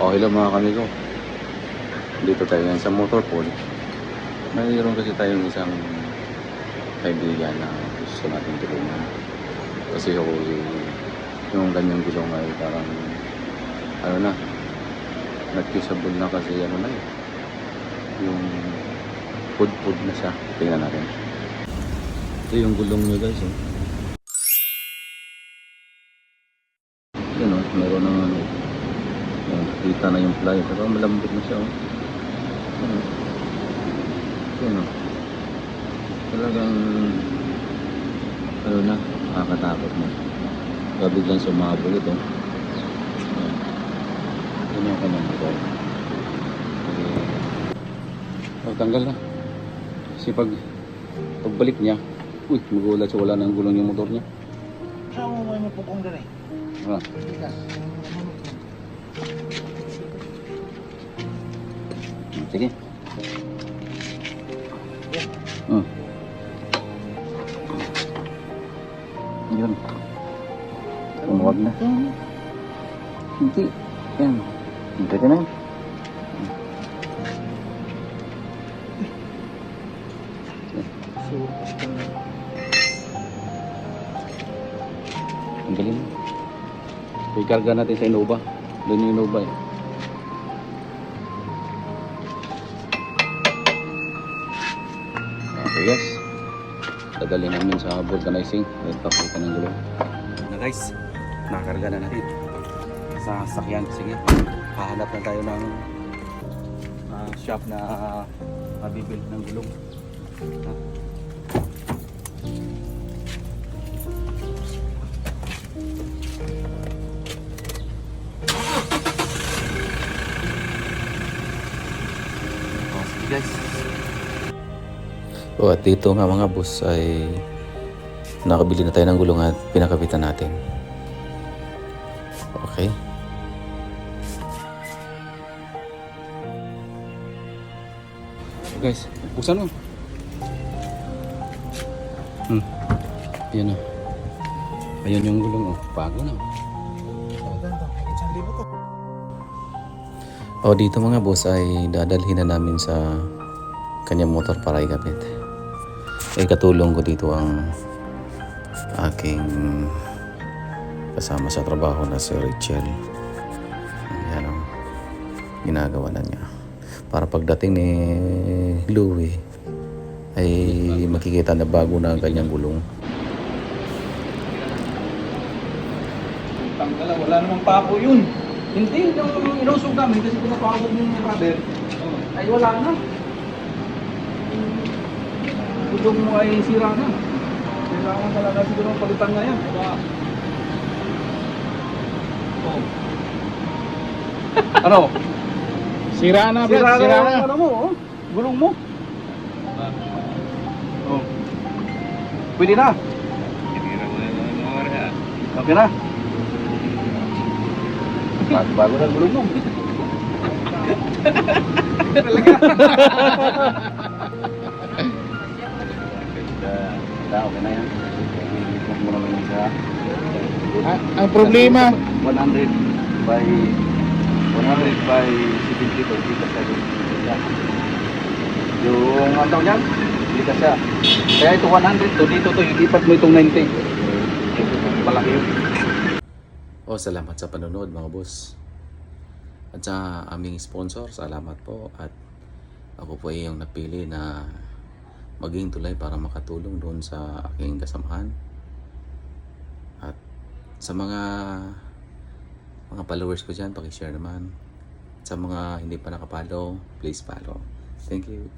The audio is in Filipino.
Okay lang mga kamigo. Dito tayo ngayon sa motor pool. Mayroon kasi tayong isang kaibigan na gusto natin tulungan. Kasi ako yung ganyang gulong ay parang ano na nagkisable na kasi ano na eh. Yung food na siya. Tingnan natin. Ito yung gulong niya guys. Oh. Yan oh, meron ng ano. Kita na yung fly. Pero malambot na siya oh. Yan oh. Yan oh. Talagang ano na, nakakatakot na. Kaya biglang sumabog ito. Yan. Yan yung kanyang. Eh, oh, tanggal na. Kasi pag pagbalik niya, uy, magulat siya wala nang gulong yung motor niya. Saan mo mo pukong dere? Ah, Tigas. Sige. Oh. Yun. Tumuwag na. Hindi. Yan. Supas ka na. Ang galing. Ikarga natin sa Innova. Doon yung eh. Okay guys. Dadali namin sa vulcanizing. At pakita ng gulong. Na guys. Nakakarga na natin. Sa sakyan. Sige. Hahanap na tayo ng ah, shop na mabibili ng gulong. Ha? Guys. Oh, at dito nga mga boss ay nakabili na tayo ng gulong at pinakapitan natin. Okay. Guys, buksan mo. Hmm. Yan na. Ayun yung gulong oh. Bago na. O dito mga boss ay dadalhin na namin sa kanyang motor para ikapit. Eh katulong ko dito ang aking kasama sa trabaho na si Rachel. Yan ang ginagawa na niya. Para pagdating ni Louie ay makikita na bago na ang kanyang gulong. Tanggal wala namang papo yun. Hindi, yung inusog namin kasi pinapakabog yung rubber. Ay wala na. Gulong mo ay sira na. Kailangan talaga siguro palitan na yan. Oh. Ano? Sira na, Sira, Brad. Sira na na. ano mo, oh. Gulong mo. Oh. Pwede na. Okay na. Bago, bago na ang gulong mo. Ganda, okay na yan. Ikot mo naman yung sa Ah, ang problema, 100 by 100 by 70 by dito sa Yung ano niyan? Dito siya. Kaya ito 100 to dito to ilipat mo itong 90. Malaki yun. Oh, salamat sa panonood mga boss. At sa aming sponsor, salamat po. At ako po ay yung napili na maging tulay para makatulong doon sa aking kasamahan. At sa mga mga followers ko dyan, pakishare naman. Sa mga hindi pa nakapollow, please follow. Thank you.